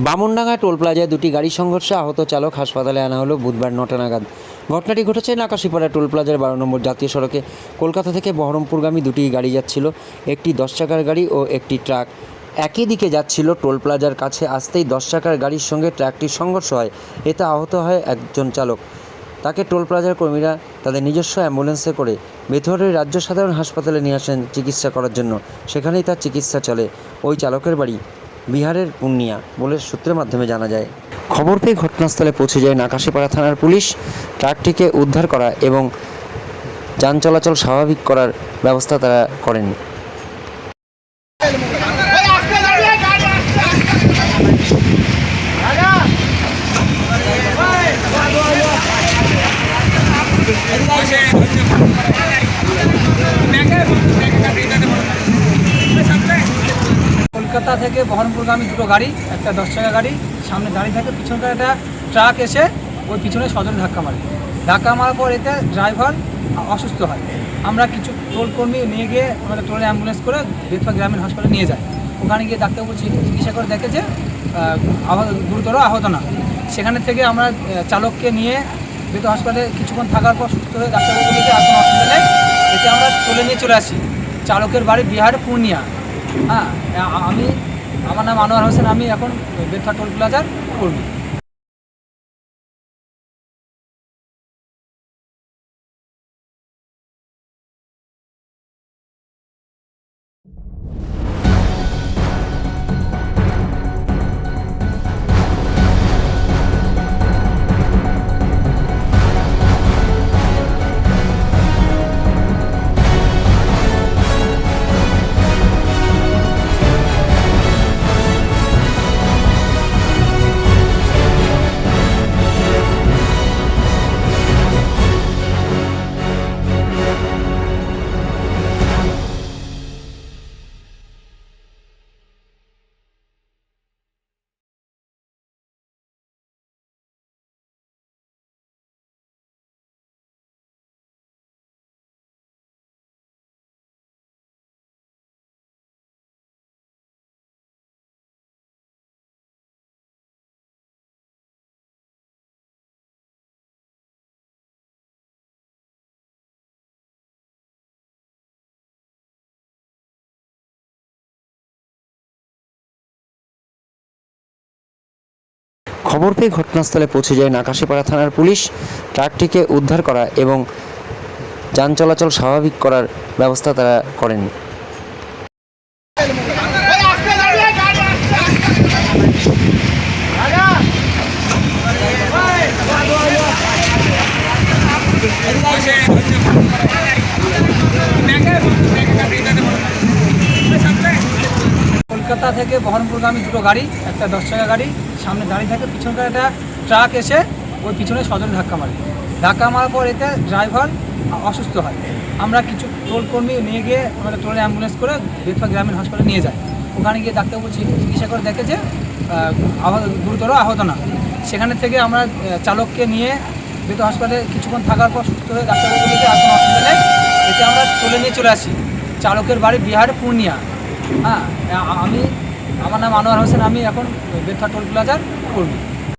Bamandanga toll প্লাজায় দুটি গাড়ি সংঘর্ষে আহত চালক হাসপাতালে আনা হলো বুধবার নটা নাগাদ। ঘটনাটি ঘটেছে নাকাশিপাড়া টোল প্লাজার বারো নম্বর জাতীয় সড়কে। কলকাতা থেকে বহরমপুরগামী দুটি গাড়ি যাচ্ছিল, একটি দশ চাকার গাড়ি ও একটি ট্রাক। একই দিকে যাচ্ছিল টোল প্লাজার কাছে আসতেই দশ চাকার গাড়ির সঙ্গে ট্রাকটির সংঘর্ষ হয়, এতে আহত হয় একজন চালক। তাকে টোল প্লাজার কর্মীরা তাদের নিজস্ব অ্যাম্বুলেন্সে করে বেথুয়ারের রাজ্য সাধারণ হাসপাতালে নিয়ে আসেন চিকিৎসা করার জন্য। সেখানেই তার চিকিৎসা চলে। ওই চালকের বাড়ি। বিহারের পূর্ণিয়া বলে সূত্রের মাধ্যমে জানা যায়। খবর পেয়ে ঘটনাস্থলে পৌঁছে যায় নাকাশিপাড়া থানার পুলিশ। ট্রাকটিকে উদ্ধার করা এবং যান চলাচল স্বাভাবিক করার ব্যবস্থা তারা করেন। কলকাতা থেকে বহরমপুরগামী দুটো গাড়ি, একটা দশ চাকা গাড়ি, সামনে দাঁড়িয়ে থাকে, পিছনকার একটা ট্রাক এসে ওই পিছনে সজনে ধাক্কা মারে। ধাক্কা মারার পর এতে ড্রাইভার অসুস্থ হয়। আমরা কিছু টোল কর্মী নিয়ে গিয়ে আমাদের টোলে অ্যাম্বুলেন্স করে বেথুয়া গ্রামীণ হাসপাতালে নিয়ে যায় ওখানে গিয়ে ডাক্তারবাবু চিকি- চিকিৎসা করে দেখে যে আহত, গুরুতর আহত না। সেখানে থেকে আমরা চালককে নিয়ে বেথুয়া হাসপাতালে কিছুক্ষণ থাকার পর সুস্থ হয়ে ডাক্তারবাবু বলেছে আর কোনো অসুবিধা নেই। এতে আমরা চলে নিয়ে চলে আসি। চালকের বাড়ি বিহার, পূর্ণিয়া। হ্যাঁ আমি আমার নাম আনোয়ার হোসেন আমি এখন বেথা টোল প্লাজার কর্মী। খবর পেয়ে ঘটনাস্থলে পৌঁছে যায় নাকাশিপাড়া থানার পুলিশ। ট্রাকটিকে উদ্ধার করা এবং যান চলাচল স্বাভাবিক করার ব্যবস্থা তারা করেন। কলকাতা থেকে বহরমপুরগামী দুটো গাড়ি, একটা দশ চাকা গাড়ি, সামনে দাঁড়িয়ে থাকে পিছনকার একটা ট্রাক এসে ওই পিছনে সজল ধাক্কা মারে। ধাক্কা মারার পর এতে ড্রাইভার অসুস্থ হয়। আমরা কিছু টোল কর্মী নিয়ে গিয়ে আমাদের টোলে অ্যাম্বুলেন্স করে বেথুয়া গ্রামীণ হাসপাতালে নিয়ে যায় ওখানে গিয়ে ডাক্তারবাবু চিকি- চিকিৎসা করে দেখে যে আহত, গুরুতর আহত না। সেখানে থেকে আমরা চালককে নিয়ে বেথুয়া হাসপাতালে কিছুক্ষণ থাকার পর সুস্থ হয়ে ডাক্তারবাবু বলেছে আর অসুবিধা নেই। এতে আমরা তুলে নিয়ে চলে আসি। চালকের বাড়ি বিহার, পূর্ণিয়া। হ্যাঁ আমি আমার নাম আনোয়ার হোসেন আমি এখন বেথা টোল প্লাজার কর্মী।